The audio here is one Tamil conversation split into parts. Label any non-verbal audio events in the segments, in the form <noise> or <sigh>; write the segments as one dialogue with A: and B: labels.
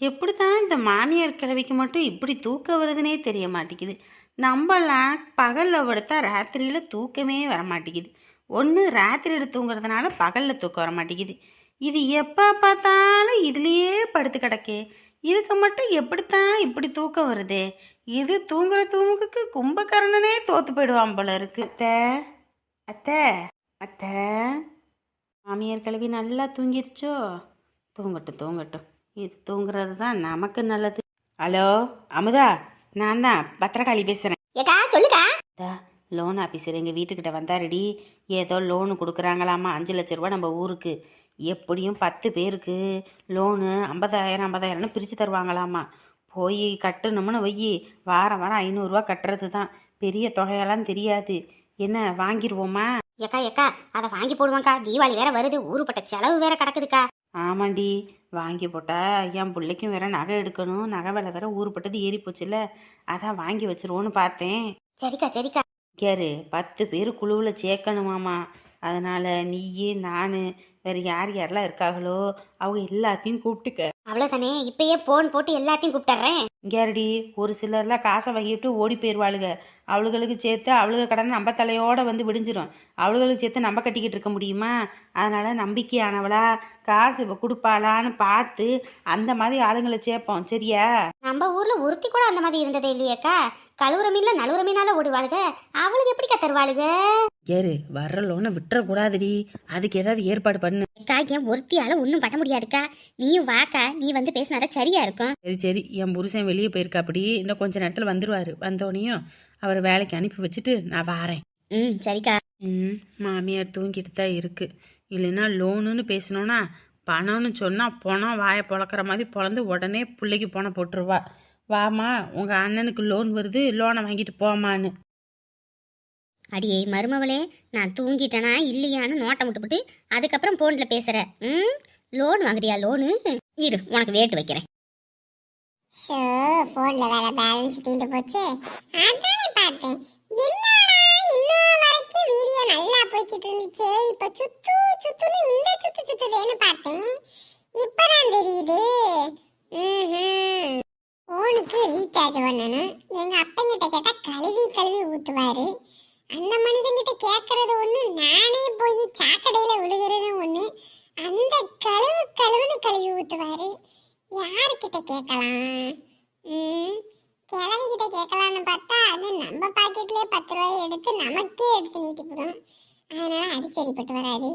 A: எப்படி தான் இந்த மாமியார் கிழவிக்கு மட்டும் இப்படி தூக்கம் வருதுன்னே தெரிய மாட்டேங்குது. நம்மலாம் பகலில் படுத்தா ராத்திரியில் தூக்கமே வர மாட்டேங்குது. ஒன்று ராத்திரியில் தூங்குறதுனால பகலில் தூக்கம் வர மாட்டேங்குது. இது எப்போ பார்த்தாலும் இதுலேயே படுத்து கிடக்கே. இதுக்கு மட்டும் எப்படித்தான் இப்படி தூக்கம் வருதே? இது தூங்குற தூங்குக்கு கும்பகர்ணனே தோத்து போயிடுவான் போல இருக்கு. அத்தை அத்தை அத்தை. மாமியார் கிழவி நல்லா தூங்கிருச்சோ? தூங்கட்டும் தூங்கட்டும். இது தூங்குறது தான் நமக்கு நல்லது. ஹலோ அமுதா நான் தான் பத்திரகாளி பேசுகிறேன்
B: ஏக்கா சொல்லுக்கா.
A: லோன் ஆஃபீஸர் எங்கள் வீட்டுக்கிட்ட வந்தாருடி. ஏதோ லோனு கொடுக்குறாங்களாமா அஞ்சு லட்ச ரூபா நம்ம ஊருக்கு. எப்படியும் பத்து பேருக்கு லோனு ஐம்பதாயிரம் ஐம்பதாயிரம்னு பிரித்து தருவாங்களாமா. போய் கட்டணும்னு வையி வாரம் வாரம் ஐநூறுரூவா கட்டுறது தான். பெரிய தொகையெல்லாம் தெரியாது. என்ன வாங்கிடுவோமா
B: ஏக்கா ஏக்கா அதை வாங்கி போடுவாங்க்கா தீபாவளி வேற வருது. ஊருப்பட்ட செலவு வேற கிடக்குதுக்கா.
A: ஆமாண்டி. வாங்கி போட்டா என் பிள்ளைக்கும் வேற நகை எடுக்கணும். நகை விலை வேற ஊருப்பட்டது ஏறி போச்சுல்ல அதான் வாங்கி வச்சிருவோன்னு பார்த்தேன்.
B: சரிக்கா சரிக்கா.
A: கேரு பத்து பேர் குழுவில் சேர்க்கணுமாமா. அதனால் நீயே நான் வேறு யார் யாரெல்லாம் இருக்காங்களோ அவங்க எல்லாத்தையும் கூப்பிட்டுக்க.
B: அவ்வளோதானே இப்பயே போன் போட்டு எல்லாத்தையும் கூப்பிட்டுறேன்.
A: கேரடி ஒரு சிலர்லாம் காசை வாங்கிட்டு ஓடி போயிடுவாளுங்க அவளுகளுக்கு சேர்த்து அவளுக கடன் நம்ம தலையோட வந்து விடிஞ்சிரும். அவளுகளுக்கு சேர்த்து நம்ம கட்டிக்கிட்டு இருக்க முடியுமா? அதனால் நம்பிக்கையானவளா காசு இப்போ கொடுப்பாளான்னு பார்த்து அந்த மாதிரி ஆளுங்களை சேர்ப்போம். சரியா?
B: நம்ம ஊர்ல ஒருத்தி கூட அந்த மாதிரி இருந்ததே இல்லையேக்கா? கழுவுற மீன்ல நழுவுற மீனால ஓடுவாளுக. அவளுக்கு எப்படிக்கா தருவாளுக?
A: ஏறு வர்ற லோனை விட்டுறக்கூடாதுடி. அதுக்கு ஏதாவது ஏற்பாடு பண்ணு.
B: அக்கா என் ஒருத்தியால ஒன்றும் பண்ண முடியாதுக்கா. நீயும் வாக்கா நீ வந்து பேசினாதான் சரியா இருக்கும்.
A: சரி சரி என் புருஷன் வெளியே போயிருக்காப்படி. இன்னும் கொஞ்ச நேரத்தில் வந்துடுவார் வந்தோடனையும் அவரை வேலைக்கு அனுப்பி வச்சுட்டு நான் வாரேன்.
B: ம் சரிக்கா.
A: ம் மாமியார் தூங்கிட்டு தான் இருக்கு. இல்லைன்னா லோனுன்னு பேசினோன்னா பணம்னு சொன்னால் பணம் வாயை பொழக்கிற மாதிரி பொழந்து உடனே பிள்ளைக்கு பணம் போட்டுருவா. வாமா உங்கள் அண்ணனுக்கு லோன் வருது லோனை வாங்கிட்டு போமான்னு
B: அடியே மருமவளே நான் தூங்கிட்டேனா இல்லையான்னு நோட்டம் விட்டுப்புட்டு அதுக்கப்புறம் ஃபோனில் பேசுற. ம்? லோன் வாங்குறியா லோனு இரு உனக்கு வேட்டு வைக்கிறேன்.
C: ஷோ போன்ல வேற பேலன்ஸ் தீந்து போச்சு. அதானே பார்த்தேன். என்னடா இன்னும் வரைக்கும் வீடியோ நல்லா போய்கிட்டு இருந்துச்சு. இப்போ சுத்து சுத்துன்னு இந்த சுத்து சுத்துதேன்னு பார்த்தேன். இப்பதான் தெரியுது. ம்ஹும். போனுக்கு ரீசார்ஜ் பண்ணணும். எங்க அப்பங்கிட்ட கேட்டா கழுவி கழுவி ஊத்துவாரு. அந்த மனுஷங்கிட்ட கேட்கறது ஒண்ணு நானே போய் சாக்கடையில விழுகிறது ஒண்ணு அந்த கழுவு கழுவுன்னு கழுவி ஊத்துவாரு. யாருக்கிட்ட கேட்கலாம் ம் கிழவிக்கிட்ட கேட்கலான்னு பார்த்தா அது நம்ம பாக்கெட்லயே பத்து ரூபாய் எடுத்து நமக்கே எடுத்து நீட்டிவிடும் அதனால அது சரிப்பட்டு வராது.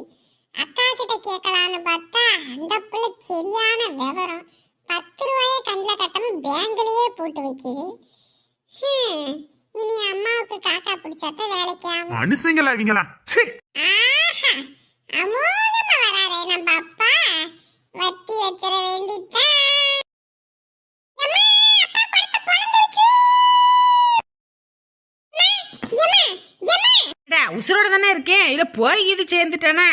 C: அக்கா கிட்ட கேட்கலான்னு பார்த்தா அந்த பிள்ளை சரியான விவரம். பத்து ரூபாயை கண்ணில் கட்டாம பேங்க்லயே போட்டு வைக்கிது. ஹம், பிடிச்சாதான் வேலைக்கு
D: மனுஷங்களா இவங்களா
C: அமோகமா வராரே நம்ம அப்பா. வட்டி வச்சிட வேண்டித்தான்.
A: உசுரோட தானே இருக்கேன். இல்லை போய் இது சேர்ந்துட்டானே.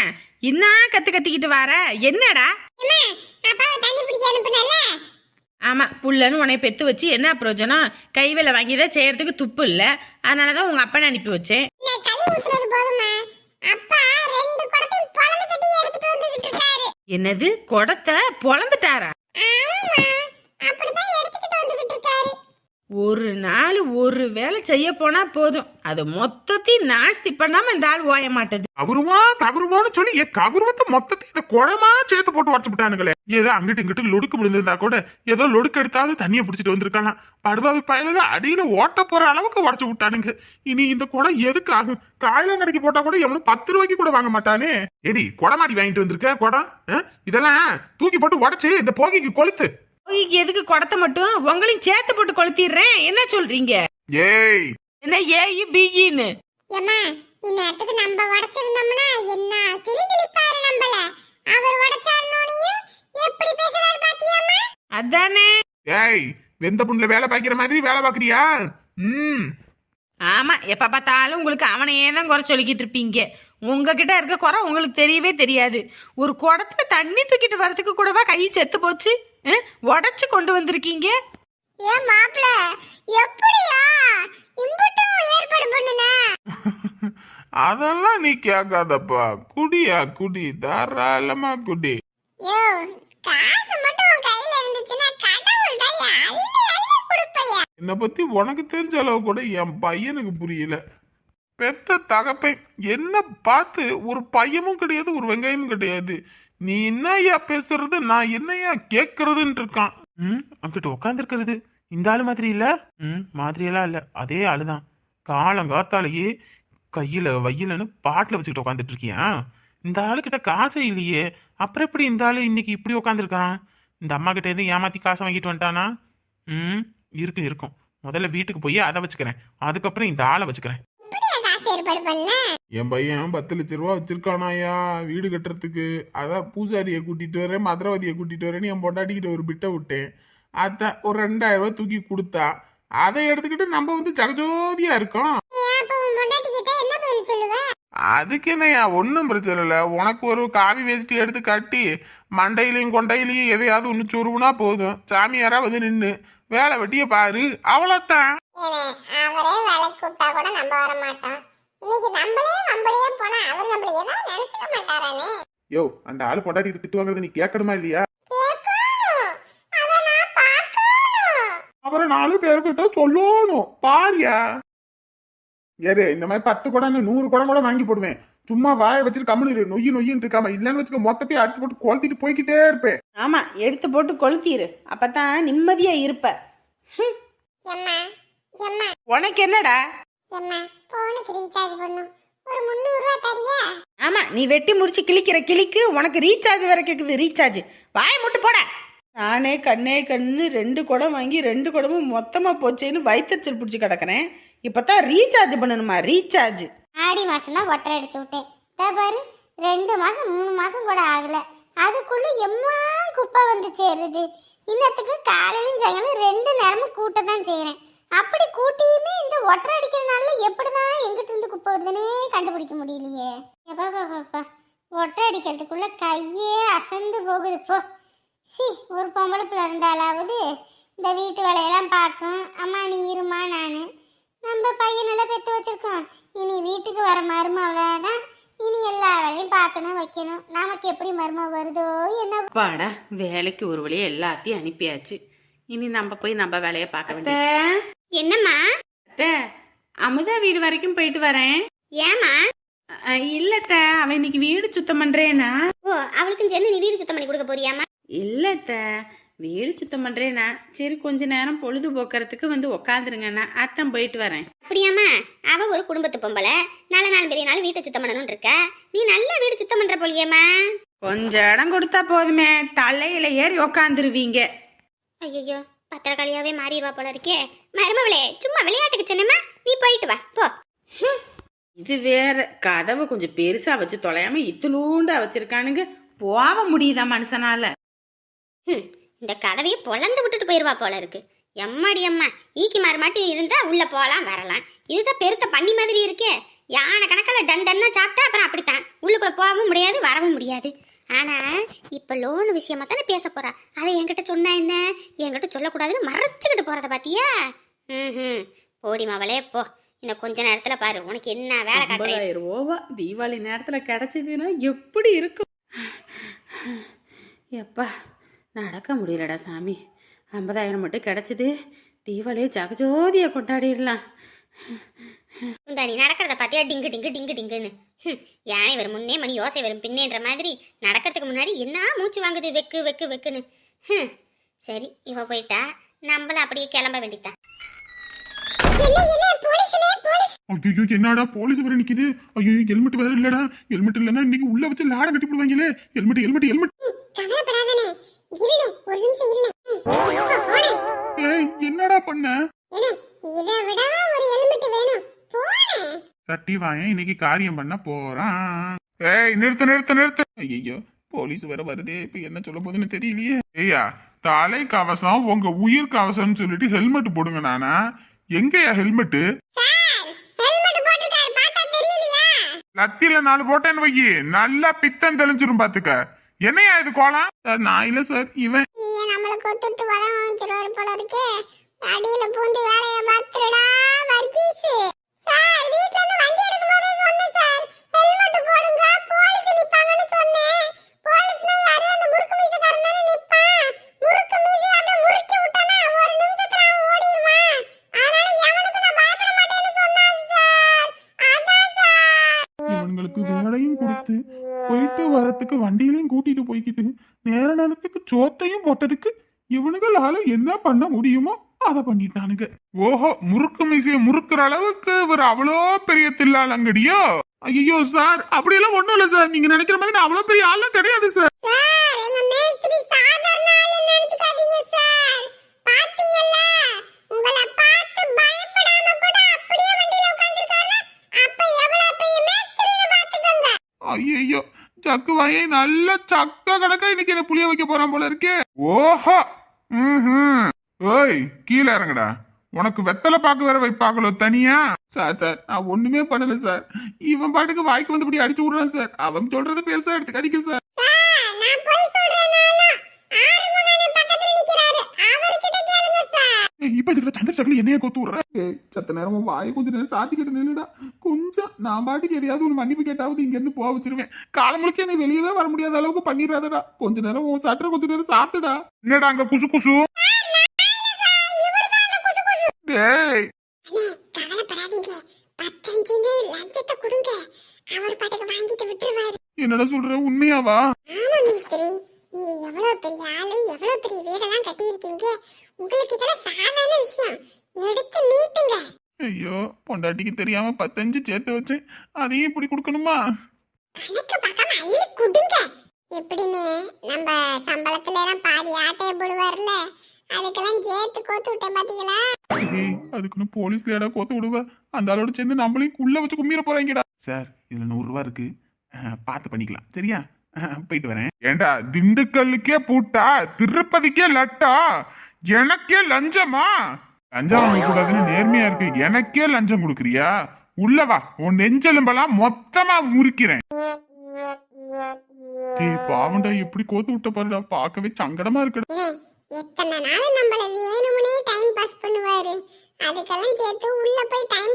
A: என்ன கற்று கத்திக்கிட்டு வர? என்னடா
C: எம்மா, அப்பாவை தண்ணி பிடிக்க அனுப்புனேன்ல?
A: ஆமாம் புள்ளன்னு உன்னை பெத்து வச்சு என்ன பிரயோஜனம்? கை வேலை வாங்கி தான் செய்யறதுக்கு துப்பு இல்லை. அதனால தான் உங்கள் அப்பனை அனுப்பி வச்சேன்.
C: இன்னை கழுவி ஊத்துனது
A: ஒரு நாள் ஒரு வேலை செய்ய போனா போதும். அது மொத்தத்தையும் நாஸ்தி பண்ணாம இந்த ஆள் ஓய மாட்டது.
D: கவுருவா கவுருவான்னு சொல்லி என் கவுருவத்தை மொத்தத்தையும் இந்த குழமா சேர்த்து போட்டு உடச்சு விட்டானுங்களே. ஏதோ அங்கிட்டு இங்கிட்டு லொடுக்கு விழுந்திருந்தா கூட ஏதோ லொடுக்கு எடுத்தாவது தண்ணியை பிடிச்சிட்டு வந்திருக்கலாம். படுபாவி பயலுக அடியில ஓட்ட போற அளவுக்கு உடச்சு விட்டானுங்க. இனி இந்த குடம் எதுக்கு ஆகும் கடைக்கு போட்டா கூட எவனும் பத்து ரூபாய்க்கு கூட வாங்க மாட்டானே. எடி குடமாடி வாங்கிட்டு வந்திருக்க குடம்? ஆ? இதெல்லாம் தூக்கி போட்டு உடச்சு இந்த போகிக்கு கொளுத்து.
A: போகிக்கு எதுக்கு குடத்தை மட்டும்? உங்களையும் சேர்த்து போட்டு கொளுத்திடுறேன். என்ன சொல்றீங்க?
D: ஏய்!
A: என்ன ஏஇ பிஇன்னு
C: எம்மா, இந்நேரத்துக்கு நம்ம உடைச்சிருந்தோம்னா என்ன? கிளி கிழிப்பாரு நம்மள. அவர் உடைச்சாருனோனையும் எப்படி பேசுறாரு பாத்தியாம்மா?
A: அதானே.
D: ஏய் வெந்த புண்ணுல வேலை பாய்க்கிற மாதிரி வேலை பாக்குறியா? ம்.
A: ஆமா எப்ப பார்த்தாலும் உங்களுக்கு அவனையே தான் குறை சொல்லிக்கிட்டு இருப்பீங்க. உங்ககிட்ட இருக்க குறை உங்களுக்கு தெரியவே தெரியாது. ஒரு குடத்துல தண்ணி தூக்கிட்டு வரதுக்கு கூடவா கை செத்து போச்சு? உடச்சு கொண்டு வந்திருக்கீங்க?
C: ஏன் மாப்பிள, எப்படியா? இம்புட்டும் ஏற்பாடு பண்ணுன? <laughs>
D: அதெல்லாம் நீ கேட்காதப்பா. குடியா குடி. தாராளமா குடி.
C: யோ, காசு மட்டும் உன் கையில இருந்துச்சுன்னா கடை
D: என்னை பத்தி உனக்கு தெரிஞ்ச அளவு கூட என் பையனுக்கு புரியல. பெத்த தகப்பன் என்ன பார்த்து ஒரு பையமும் கிடையாது ஒரு வெங்காயமும் கிடையாது. நீ என்னய்யா பேசுறது? நான் என்னய்யா கேக்குறதுன்னு இருக்கான் ம் அங்கிட்ட உட்காந்துருக்கிறது இந்த ஆளு மாதிரி இல்ல? ம் மாதிரியெல்லாம் இல்ல. அதே ஆளுதான். காலங்காத்தாலேயே கையில வையிலன்னு பாட்டில் வச்சுக்கிட்டு உட்காந்துட்டு இருக்கியா இந்த ஆளுகிட்ட காசே இல்லையே. அப்புறம் எப்படி இந்த ஆளு இன்னைக்கு இப்படி உட்காந்துருக்கான் இந்த அம்மா கிட்ட எதுவும் ஏமாத்தி காசை வாங்கிட்டு வந்துட்டானா? ம் இருக்கும் இருக்கும். முதல்ல வீட்டுக்கு போய் அதை வச்சுக்கிறேன். அதுக்கப்புறம் இந்த ஆளை வச்சுக்கிறேன்.
C: ஏற்பாடு பண்ண?
D: என் பையன் பத்து லட்ச ரூபா வச்சிருக்கானாயா வீடு கட்டுறதுக்கு. அதான் பூசாரியை கூட்டிட்டு வரேன் மதுரவதியை கூட்டிட்டு வரேன்னு என் பொண்டாட்டிக்கிட்ட ஒரு பிட்டை விட்டேன். அதான் ஒரு ரெண்டாயிரம் ரூபாய் தூக்கி கொடுத்தா அதை எடுத்துக்கிட்டு நம்ம வந்து ஜகஜோதியா இருக்கோம். அதுக்கு என்னய்யா ஒன்றும் பிரச்சனை இல்லை. உனக்கு ஒரு காவி வேஷ்டி எடுத்து கட்டி மண்டையிலையும் கொண்டையிலையும் எதையாவது ஒன்று சொருவுனா போதும். சாமியாரா வந்து நின்று வேலை வெட்டிய பாரு. அவ்வளோத்தான்
C: அவரே வேலைக்கு கூப்பிட்டா கூட நம்ம வர மாட்டோம் இன்னைக்கு நம்மளே நம்மளையே போனா அவர் நம்மள ஏதாவது நினைச்சுக்க மாட்டாரானே.
D: யோ அந்த ஆள் பொண்டாட்டி திட்டு வாங்குறது நீ கேட்கணுமா இல்லையா? அப்புறம் நாலு பேர்கிட்ட சொல்லணும். பாரியா? ஏறு இந்த மாதிரி பத்து குடம் நூறு குடம் கூட வாங்கி போடுவேன். சும்மா வாயை வச்சுட்டு கம்முனு இரு. நொய்யு நொய்யின்னு இருக்காம. இல்லைன்னு வச்சுக்க மொத்தத்தையும் அடிச்சு போட்டு கொளுத்திட்டு போய்கிட்டே இருப்பேன்.
A: ஆமாம் எடுத்து போட்டு கொளுத்திரு. அப்போ தான் நிம்மதியாக இருப்ப உனக்கு என்னடா?
C: எம்மா போனுக்கு ரீசார்ஜ் பண்ணும். ஒரு முந்நூறு ரூபா தரியா?
A: ஆமாம் நீ வெட்டி முடிச்சு கிழிக்கிற கிளிக்கு உனக்கு ரீசார்ஜ் வேற கேட்குது ரீசார்ஜ் வாயை மட்டும் போட. நானே கண்ணே கண்ணு ரெண்டு குடம் வாங்கி ரெண்டு குடமும் மொத்தமாக போச்சேன்னு வயிற்றுச்சல் பிடிச்சி கிடக்குறேன். இப்போ தான் ரீசார்ஜ் பண்ணணுமா ரீசார்ஜ்
C: ஆடி மாசம் தான் ஒட்டரை அடிச்சு விட்டேன். இதோ பாரு ரெண்டு மாசம் மூணு மாசம் கூட ஆகல. அதுக்குள்ள எம்மா குப்பை வந்து சேருது. இன்னத்துக்கு காலையிலும் சாயங்காலம் ரெண்டு நேரமும் கூட்ட தான் செய்யறேன் அப்படி கூட்டியுமே இந்த ஒட்டரை அடிக்கிறனால எப்படிதான் எங்கிட்ட இருந்து குப்பை வருதுன்னே கண்டுபிடிக்க முடியலையே. எப்பா பாப்பா ஒட்டரை அடிக்கிறதுக்குள்ள கையே அசந்து போகுது போ. சி ஒரு பொம்பளை பிள்ளை இருந்தாலாவது இந்த வீட்டு வேலையெல்லாம் பார்க்கும். அம்மா நீ இருமா நான். நம்ம பையனெல்லாம் பெற்று வச்சிருக்கோம். இனி வீட்டுக்கு வர மருமவளை தான் இனி எல்லா வேலையும் பார்க்கணும் வைக்கணும். நமக்கு எப்படி மரும வருதோ என்ன
A: பாடா வேலைக்கு ஒரு வழியா எல்லாத்தையும் அனுப்பியாச்சு. இனி நம்ம போய் நம்ம வேலையை பார்க்க வேண்டிய
B: என்னம்மா?
A: அமுதா வீடு வரைக்கும் போயிட்டு வரேன்.
B: ஏமா
A: இல்லத்த அவன் இன்னைக்கு வீடு சுத்தம் பண்றேனா
B: ஓ அவளுக்கும் சேர்ந்து நீ வீடு சுத்தம் பண்ணி கொடுக்க போறியாமா
A: இல்லத்த வீடு சுத்தம் பண்றேனா சரி கொஞ்ச நேரம் பொழுதுபோக்குறதுக்கு வந்து உக்காந்துருங்கண்ணா. அத்தான் போயிட்டு வரேன்.
B: அப்படியாம்மா? அவ ஒரு குடும்பத்து பொம்பளை. நல்ல நாள் பெரிய நாள் வீட்டை சுத்தம் பண்ணணும்னு இருக்க? நீ நல்ல வீடு சுத்தம் பண்ற போலியேம்மா?
A: கொஞ்சம் இடம் கொடுத்தா போதுமே தலையில ஏறி உக்காந்துருவீங்க.
B: ஐயோ பத்திரக்காளியாவே மாறிடுவா போல இருக்கே மருமவளே சும்மா விளையாட்டுக்கு சொன்னேம்மா. நீ போயிட்டு வா. போ.
A: இது வேற. கதவை கொஞ்சம் பெருசா வச்சு தொலையாம இத்துலூண்டா வச்சிருக்கானுங்க போக முடியுதா மனுஷனால?
B: இந்த கதவையை பொழந்து விட்டுட்டு போயிருவா போல இருக்கு எம்மாடி அம்மா ஈக்கி மாறு மாட்டி இருந்தா உள்ள போலாம் வரலாம். இதுதான் பெருத்த பண்ணி மாதிரி இருக்கே. யானை கணக்கில் டன் டன்னா சாப்பிட்டா அப்புறம் அப்படித்தான். உள்ளுக்குள்ள போகவும் முடியாது வரவும் முடியாது. ஆனா இப்ப லோன் விஷயமா தானே பேச போறா. அதை என்கிட்ட சொன்னா என்ன? என்கிட்ட சொல்லக்கூடாதுன்னு மறைச்சுக்கிட்டு போறத பாத்தியா? ம் போடி மாவளே போ. இன்னும் கொஞ்ச நேரத்துல பாரு உனக்கு என்ன வேலை காட்டுறேன்?
A: ரூபா தீபாவளி நேரத்துல கிடைச்சதுன்னா எப்படி இருக்கும்? எப்பா நடக்க முடியலடா சாமி. ஐம்பதாயிரம் மட்டும் கிடைச்சது தீபாவளியை ஜகஜோதியை கொண்டாடிடலாம்.
B: இந்த நீ நடக்கிறத பார்த்தியா டிங்கு டிங்கு டிங்கு டிங்குன்னு. யானை வரும் முன்னே மணி யோசை வரும் பின்னேன்ற மாதிரி நடக்கிறதுக்கு முன்னாடி என்ன மூச்சு வாங்குது? வெக்கு வெக்கு வெக்குன்னு. சரி இவ போயிட்டா. நம்மள அப்படியே கிளம்ப வேண்டியதான்
C: என்ன என்ன போலீஸ்னே போலீஸ்
D: ஐயோ என்னடா போலீஸ் வர நிக்குது? ஐயோ ஹெல்மெட் வேற இல்லடா. ஹெல்மெட் இல்லைன்னா இன்னைக்கு உள்ள வச்சு லாடம் கட்டி போடுவாங்களே. Helmet helmet helmet.
C: கவலைப்படாதனே இருனே ஒரு நிமிஷம் இருனே எப்பா போனே.
D: ஏய் என்னடா பண்ண?
C: என்ன இதை விடவா ஒரு ஹெல்மெட் வேணும்? போனே.
D: தட்டி வாயன் இன்னைக்கு காரியம் பண்ண போறான். ஏய் நிறுத்து நிறுத்து நிறுத்து. ஐயோ போலீஸ் வேற வருதே. இப்ப என்ன சொல்ல போகுதுன்னு தெரியலையே. ஐயா தலை கவசம் உங்க உயிர் கவசம்னு சொல்லிட்டு ஹெல்மெட் போடுங்க நானா. எங்கயா ஹெல்மெட்
C: சார் ஹெல்மெட் போட்டுட்டாரு பார்த்தா தெரியலையா?
D: லத்தியில நாலு போட்டேன்னு வையி. நல்லா பித்தம் தெளிஞ்சிரும் பாத்துக்க. என்னையா இது கோலம்? சார் நான் இல்ல சார் இவன்.
C: நம்மள கொத்துட்டு வரம் வச்சிருவாரு போல இருக்கே. அடியில பூந்து வேலைய பாத்துடா வர்கீஸ் சார் வீட்ல இருந்து வண்டி எடுக்கும் போதே சொன்னேன் சார். ஹெல்மெட் போடுங்க போலீஸ் நிப்பாங்கன்னு சொன்னேன். போலீஸ்னா யாரு? அந்த முறுக்கு மீசக்காரன் தானே நிப்பான். இவனுங்களுக்கு வேலையும் கொடுத்து போயிட்டு
D: வரத்துக்கு வண்டியிலையும் கூட்டிட்டு போய்கிட்டு நேர நேரத்துக்கு சோத்தையும் போட்டதுக்கு இவனுங்களால என்ன பண்ண முடியுமோ அத பண்ணிட்டானுங்க. ஓஹோ முறுக்கு மீசைய முறுக்குற அளவுக்கு ஒரு அவ்வளோ பெரிய தில்லாலங்கடியோ ஐயோ சார் அப்படியெல்லாம் ஒண்ணும் இல்ல சார். நீங்க நினைக்கிற மாதிரி நான் அவ்வளவு பெரிய ஆளும் கிடையாது சார். சக்கு வாங்கி நல்ல சக்க கணக்கா இன்னைக்கு என்ன புளிய வைக்க போறான் போல இருக்கே. ஓஹோ! ம் ஓய் கீழே இறங்கடா. உனக்கு வெத்தலை பாக்கு வேற வைப்பாங்களோ தனியா? சார் சார் நான் ஒண்ணுமே பண்ணல சார். இவன் பாட்டுக்கு வாய்க்கு வந்து இப்படி அடிச்சு விடுறான் சார். அவன் சொல்றது பெருசா எடுத்துக்காதீங்க சார்
C: சார் நான் போய் சொல்றேனாலும் ஆறுமுகன் பக்கத்துல நிக்கிறாரு அவர்கிட்ட கேளுங்க சார்
D: ஏய், இப்ப இதுல சந்திர சக்கல என்னைய கொத்து விடுற? ஏய் சத்த நேரம் வாயை கொஞ்ச நேரம் சாத்திக்கிட்டு நில்லுடா. கொஞ்சம் நான் பாட்டுக்கு எதையாவது ஒரு மன்னிப்பு கேட்டாவது இங்க இருந்து போக வச்சிருவேன். காலம் முழுக்க என்னை வெளியவே வர முடியாத அளவுக்கு பண்ணிடாதடா கொஞ்ச நேரம் உன் சட்டரை கொஞ்ச நேரம் சாத்துடா. என்னடா அங்க குசு குசு? டேய். என்னடா சொல்ற? உண்மையாவா?
C: ஆமா மிஸ்திரி. நீங்க எவ்வளவு பெரிய ஆளு எவ்வளவு பெரிய வீடெல்லாம் கட்டியிருக்கீங்க. உங்களுக்கு இதெல்லாம் சாதாரண விஷயம். எடுத்து நீட்டுங்க.
D: ஐயோ பொண்டாட்டிக்கு தெரியாம பத்தஞ்சு சேர்த்து வச்சேன். அதையும் இப்படி கொடுக்கணுமா?
C: கணக்கு பார்க்காம அள்ளி கொடுங்க. எப்படின்னு நம்ம சம்பளத்துல எல்லாம் பாதி ஆட்டைய போடுவார்ல அதுக்கெல்லாம் சேர்த்து கோத்து விட்டேன் பாத்தீங்களா?
D: ஏய் அதுக்குன்னு போலீஸ்ல இடம் கோத்து விடுவ? அந்த ஆளோட சேர்ந்து நம்மளையும் குள்ள வச்சு கும்மிர போறாங்கடா. சார் இதுல நூறு ரூபா இருக்கு. பார்த்து பண்ணிக்கலாம். சரியா? போயிட்டு வரேன். ஏண்டா திண்டுக்கல்லுக்கே பூட்டா திருப்பதிக்கே லட்டா? எனக்கே லஞ்சமா? லஞ்சம் வாங்க கூடாதுன்னு நேர்மையா இருக்கு. எனக்கே லஞ்சம் கொடுக்குறியா? உள்ளவா உன் நெஞ்செலும்பெல்லாம் மொத்தமா முறிக்கிறேன். ஏய் பாவண்டா எப்படி கோத்து விட்ட பாருடா. பார்க்கவே சங்கடமா இருக்குடா.
C: இவன் எத்தனை நாள் நம்மள வேணும்னே டைம் பாஸ் பண்ணுவாரு. அதுக்கெல்லாம் சேர்த்து உள்ள போய் டைம்